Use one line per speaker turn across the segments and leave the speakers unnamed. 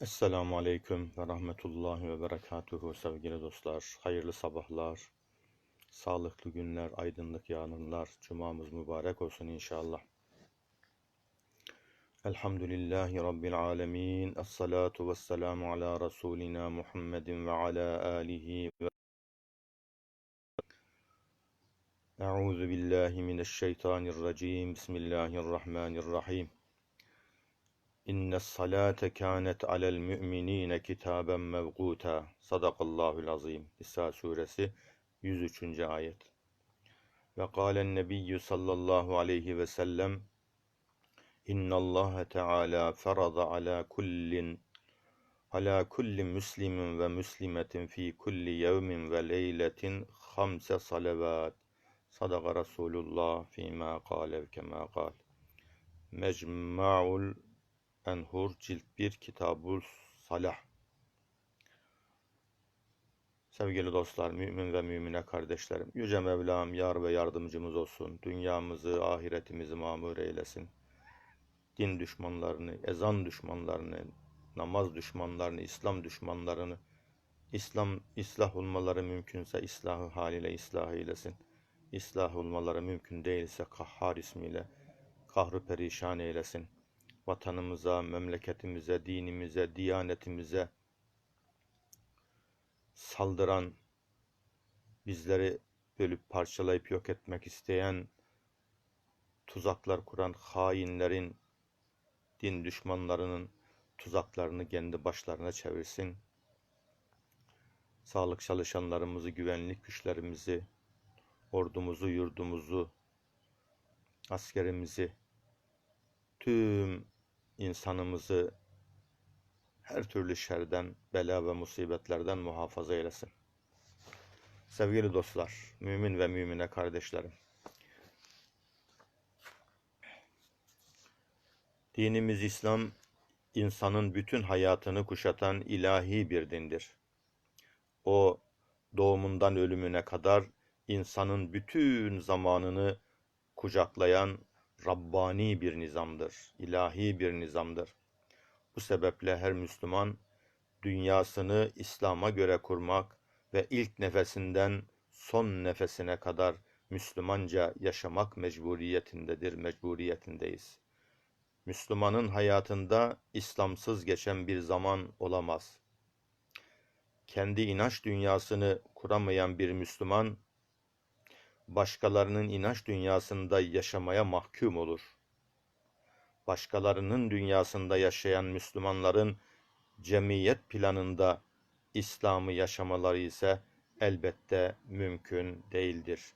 Esselamu Aleyküm ve Rahmetullahi ve Berekatuhu sevgili dostlar. Hayırlı sabahlar, sağlıklı günler, aydınlık yarınlar. Cumamız mübarek olsun inşallah. Elhamdülillahi Rabbil alemin. Esselatu vesselamu ala Resulina Muhammedin ve ala alihi ve Euzu billahi mineşşeytanirracim. Bismillahirrahmanirrahim. İnne salate kânet alel müminine kitaben mevquta. Sadakallahul azim. Nisa suresi 103. ayet. Ve kâlen nebiyyü sallallahu aleyhi ve sellem İnnallâhe teâlâ ferada ala kullin ala kulli muslimin ve muslimetin fi kulli yevmin ve leyletin hamse salavat. Sadaka Resulullah fîmâ kâle ve kemâ kâl. Mecmu'ul Enhur Cilt 1 Kitabul Salah Sevgili dostlar, mümin ve mümine kardeşlerim, Yüce Mevlam yar ve yardımcımız olsun. Dünyamızı, ahiretimizi mamur eylesin. Din düşmanlarını, ezan düşmanlarını, namaz düşmanlarını, İslam düşmanlarını, İslam ıslah olmaları mümkünse islahı haliyle ıslah eylesin. İslah olmaları mümkün değilse kahhar ismiyle kahru perişan eylesin vatanımıza, memleketimize, dinimize, diyanetimize saldıran, bizleri bölüp parçalayıp yok etmek isteyen, tuzaklar kuran hainlerin, din düşmanlarının tuzaklarını kendi başlarına çevirsin. Sağlık çalışanlarımızı, güvenlik güçlerimizi, ordumuzu, yurdumuzu, askerimizi, tüm insanımızı her türlü şerden, bela ve musibetlerden muhafaza eylesin. Sevgili dostlar, mümin ve mümine kardeşlerim. Dinimiz İslam, insanın bütün hayatını kuşatan ilahi bir dindir. O, doğumundan ölümüne kadar insanın bütün zamanını kucaklayan Rabbani bir nizamdır, ilahi bir nizamdır. Bu sebeple her Müslüman dünyasını İslam'a göre kurmak ve ilk nefesinden son nefesine kadar Müslümanca yaşamak mecburiyetindedir, mecburiyetindeyiz. Müslümanın hayatında İslamsız geçen bir zaman olamaz. Kendi inanç dünyasını kuramayan bir Müslüman başkalarının inanç dünyasında yaşamaya mahkum olur. Başkalarının dünyasında yaşayan Müslümanların cemiyet planında İslam'ı yaşamaları ise elbette mümkün değildir.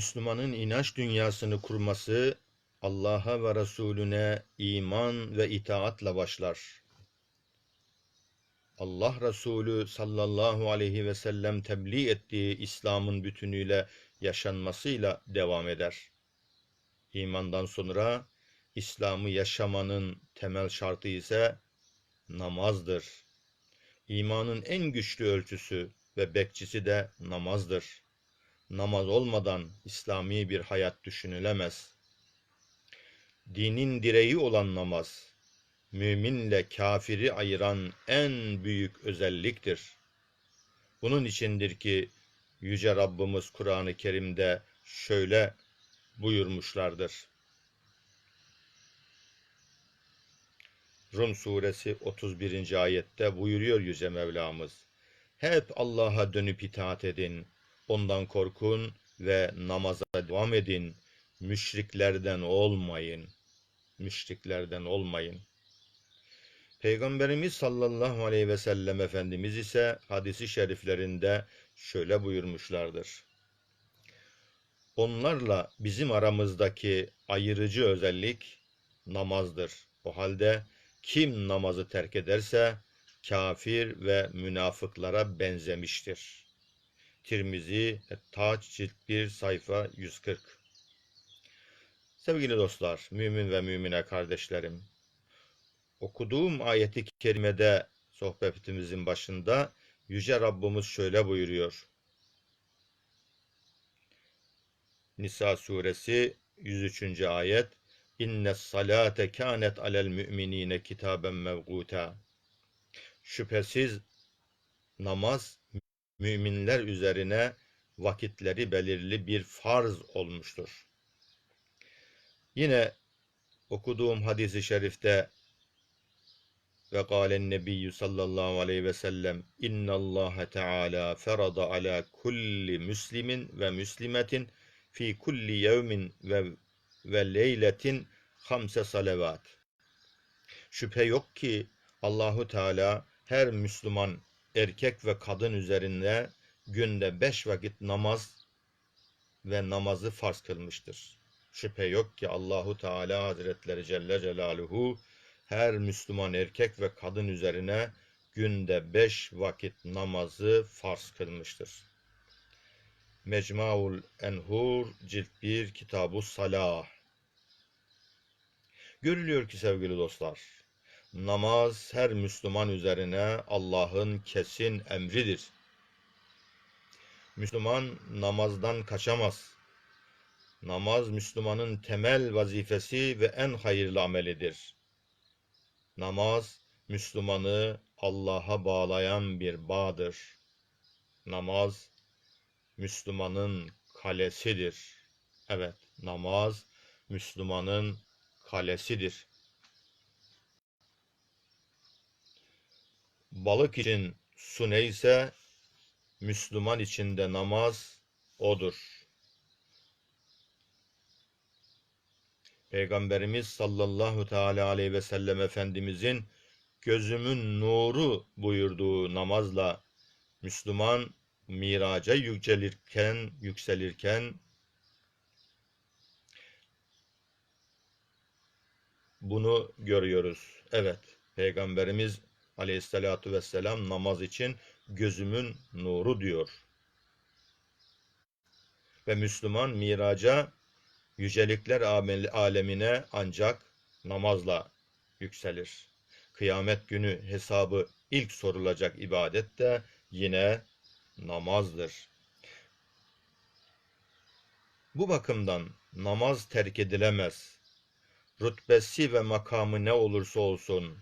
Müslümanın inanç dünyasını kurması Allah'a ve Resulüne iman ve itaatla başlar. Allah Resulü sallallahu aleyhi ve sellem tebliğ ettiği İslam'ın bütünüyle yaşanmasıyla devam eder. İmandan sonra İslam'ı yaşamanın temel şartı ise namazdır. İmanın en güçlü ölçüsü ve bekçisi de namazdır namaz olmadan İslami bir hayat düşünülemez. Dinin direği olan namaz, müminle kafiri ayıran en büyük özelliktir. Bunun içindir ki Yüce Rabbimiz Kur'an-ı Kerim'de şöyle buyurmuşlardır. Rum suresi 31. ayette buyuruyor Yüce Mevlamız. Hep Allah'a dönüp itaat edin Ondan korkun ve namaza devam edin. Müşriklerden olmayın. Müşriklerden olmayın. Peygamberimiz sallallahu aleyhi ve sellem Efendimiz ise hadisi şeriflerinde şöyle buyurmuşlardır. Onlarla bizim aramızdaki ayırıcı özellik namazdır. O halde kim namazı terk ederse kafir ve münafıklara benzemiştir. Tirmizi Taç cilt 1 sayfa 140 Sevgili dostlar, mümin ve mümine kardeşlerim, okuduğum ayeti kerimede sohbetimizin başında Yüce Rabbimiz şöyle buyuruyor. Nisa suresi 103. ayet İnne salate kânet alel müminine kitaben mevguta. Şüphesiz namaz müminler üzerine vakitleri belirli bir farz olmuştur. Yine okuduğum hadisi şerifte ve kâlen nebiyyü sallallahu aleyhi ve sellem innallâhe teâlâ ferada ala kulli müslimin ve müslimetin fi kulli yevmin ve ve leyletin hamse salavat. Şüphe yok ki Allahu Teala her Müslüman erkek ve kadın üzerinde günde beş vakit namaz ve namazı farz kılmıştır. Şüphe yok ki Allahu Teala Hazretleri Celle Celaluhu her Müslüman erkek ve kadın üzerine günde beş vakit namazı farz kılmıştır. Mecmuaul Enhur cilt 1 Kitabu Salah Görülüyor ki sevgili dostlar, namaz her Müslüman üzerine Allah'ın kesin emridir. Müslüman namazdan kaçamaz. Namaz Müslümanın temel vazifesi ve en hayırlı amelidir. Namaz Müslümanı Allah'a bağlayan bir bağdır. Namaz Müslümanın kalesidir. Evet, namaz Müslümanın kalesidir. Balık için su neyse, Müslüman için de namaz odur. Peygamberimiz sallallahu teala aleyhi ve sellem Efendimizin gözümün nuru buyurduğu namazla Müslüman miraca yükselirken, yükselirken bunu görüyoruz. Evet, Peygamberimiz Aleyhisselatu vesselam namaz için gözümün nuru diyor. Ve Müslüman miraca yücelikler alemine ancak namazla yükselir. Kıyamet günü hesabı ilk sorulacak ibadet de yine namazdır. Bu bakımdan namaz terk edilemez. Rütbesi ve makamı ne olursa olsun,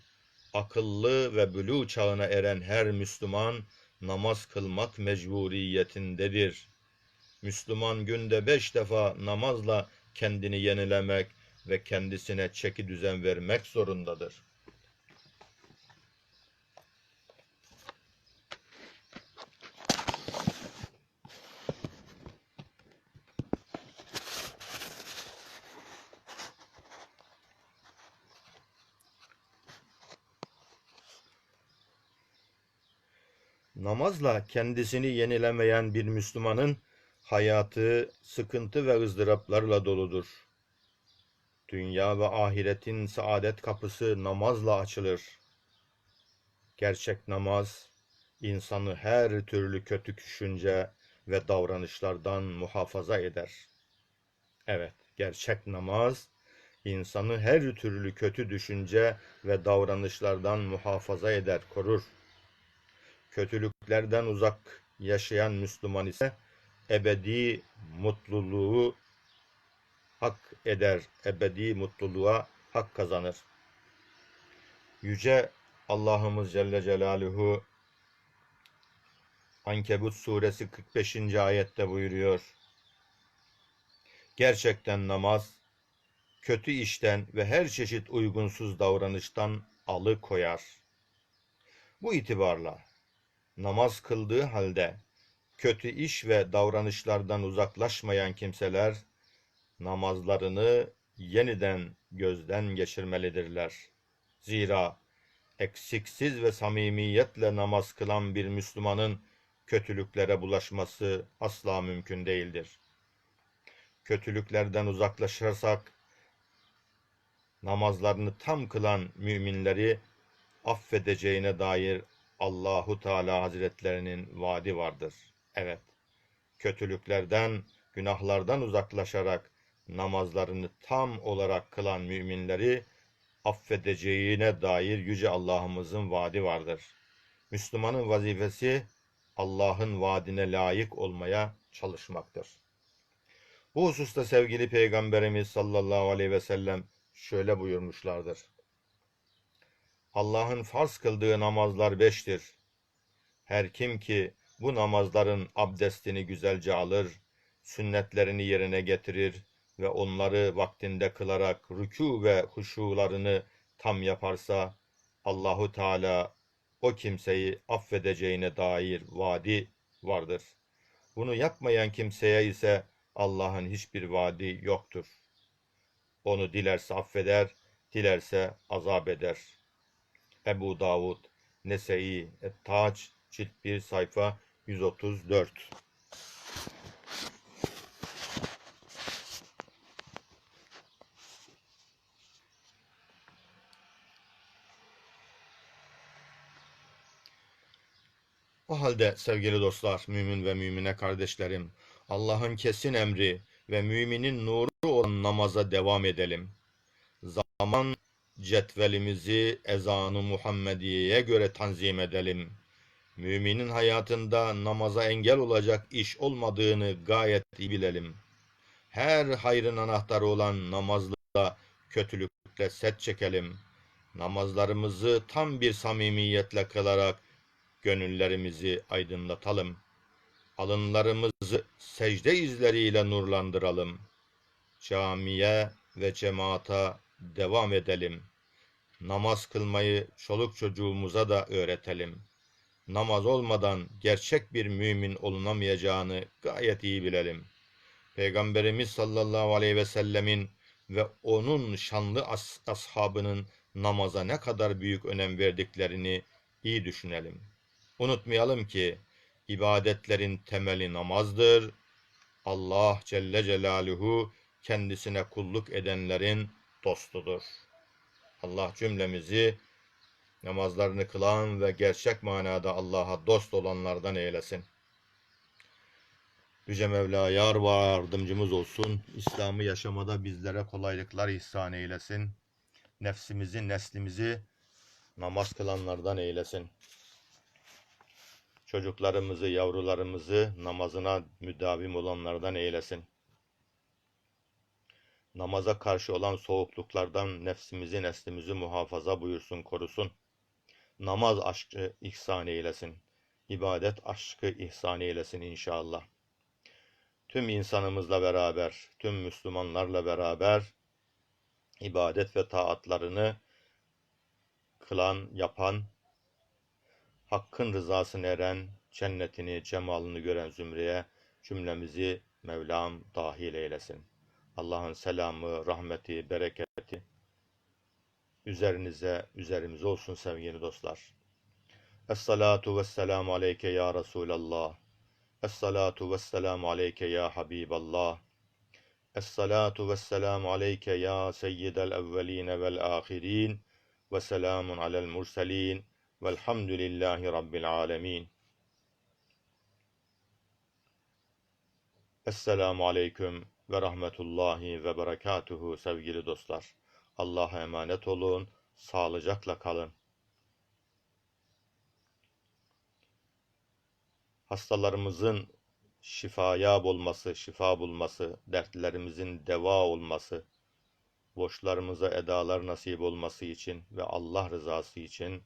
akıllı ve bülü çağına eren her Müslüman namaz kılmak mecburiyetindedir. Müslüman günde beş defa namazla kendini yenilemek ve kendisine çeki düzen vermek zorundadır. Namazla kendisini yenilemeyen bir Müslümanın hayatı sıkıntı ve ızdıraplarla doludur. Dünya ve ahiretin saadet kapısı namazla açılır. Gerçek namaz, insanı her türlü kötü düşünce ve davranışlardan muhafaza eder. Evet, gerçek namaz, insanı her türlü kötü düşünce ve davranışlardan muhafaza eder, korur. Kötülüklerden uzak yaşayan Müslüman ise ebedi mutluluğu hak eder, ebedi mutluluğa hak kazanır. Yüce Allah'ımız Celle Celaluhu Ankebut suresi 45. ayette buyuruyor. Gerçekten namaz kötü işten ve her çeşit uygunsuz davranıştan alıkoyar. Bu itibarla namaz kıldığı halde kötü iş ve davranışlardan uzaklaşmayan kimseler namazlarını yeniden gözden geçirmelidirler. Zira eksiksiz ve samimiyetle namaz kılan bir Müslümanın kötülüklere bulaşması asla mümkün değildir. Kötülüklerden uzaklaşırsak namazlarını tam kılan müminleri affedeceğine dair Allahu Teala Hazretlerinin vaadi vardır. Evet, kötülüklerden, günahlardan uzaklaşarak namazlarını tam olarak kılan müminleri affedeceğine dair yüce Allah'ımızın vaadi vardır. Müslümanın vazifesi Allah'ın vaadine layık olmaya çalışmaktır. Bu hususta sevgili Peygamberimiz sallallahu aleyhi ve sellem şöyle buyurmuşlardır. Allah'ın farz kıldığı namazlar beştir. Her kim ki bu namazların abdestini güzelce alır, sünnetlerini yerine getirir ve onları vaktinde kılarak rükû ve huşularını tam yaparsa Allahu Teala o kimseyi affedeceğine dair vaadi vardır. Bunu yapmayan kimseye ise Allah'ın hiçbir vaadi yoktur. Onu dilerse affeder, dilerse azap eder. Ebu Davud, Nese'i, Et-Tac, cilt 1 sayfa 134. O halde sevgili dostlar, mümin ve mümine kardeşlerim, Allah'ın kesin emri ve müminin nuru olan namaza devam edelim. Zaman cetvelimizi ezanı Muhammediye'ye göre tanzim edelim. Müminin hayatında namaza engel olacak iş olmadığını gayet iyi bilelim. Her hayrın anahtarı olan namazla kötülükle set çekelim. Namazlarımızı tam bir samimiyetle kılarak gönüllerimizi aydınlatalım. Alınlarımızı secde izleriyle nurlandıralım. Camiye ve cemaata devam edelim. Namaz kılmayı çoluk çocuğumuza da öğretelim. Namaz olmadan gerçek bir mümin olunamayacağını gayet iyi bilelim. Peygamberimiz sallallahu aleyhi ve sellemin ve onun şanlı as ashabının namaza ne kadar büyük önem verdiklerini iyi düşünelim. Unutmayalım ki ibadetlerin temeli namazdır. Allah Celle Celaluhu kendisine kulluk edenlerin dostudur. Allah cümlemizi namazlarını kılan ve gerçek manada Allah'a dost olanlardan eylesin. Yüce Mevla yar ve yardımcımız olsun. İslam'ı yaşamada bizlere kolaylıklar ihsan eylesin. Nefsimizi, neslimizi namaz kılanlardan eylesin. Çocuklarımızı, yavrularımızı namazına müdavim olanlardan eylesin. Namaza karşı olan soğukluklardan nefsimizi, neslimizi muhafaza buyursun, korusun. Namaz aşkı ihsan eylesin. İbadet aşkı ihsan eylesin inşallah. Tüm insanımızla beraber, tüm Müslümanlarla beraber ibadet ve taatlarını kılan, yapan, Hakkın rızasını eren, cennetini, cemalını gören zümreye cümlemizi Mevlam dahil eylesin. Allah'ın selamı, rahmeti, bereketi üzerinize, üzerimize olsun sevgili dostlar. Esselatu vesselamu aleyke ya Resulallah. Esselatu vesselamu aleyke ya Habiballah. Esselatu vesselamu aleyke ya Seyyidel evveline vel ahirin. Ve selamun alel murselin. Velhamdülillahi Rabbil alemin. Esselamu aleyküm ve rahmetullahi ve berekatuhu sevgili dostlar. Allah'a emanet olun, sağlıcakla kalın. Hastalarımızın şifaya olması, şifa bulması, dertlerimizin deva olması, borçlarımıza edalar nasip olması için ve Allah rızası için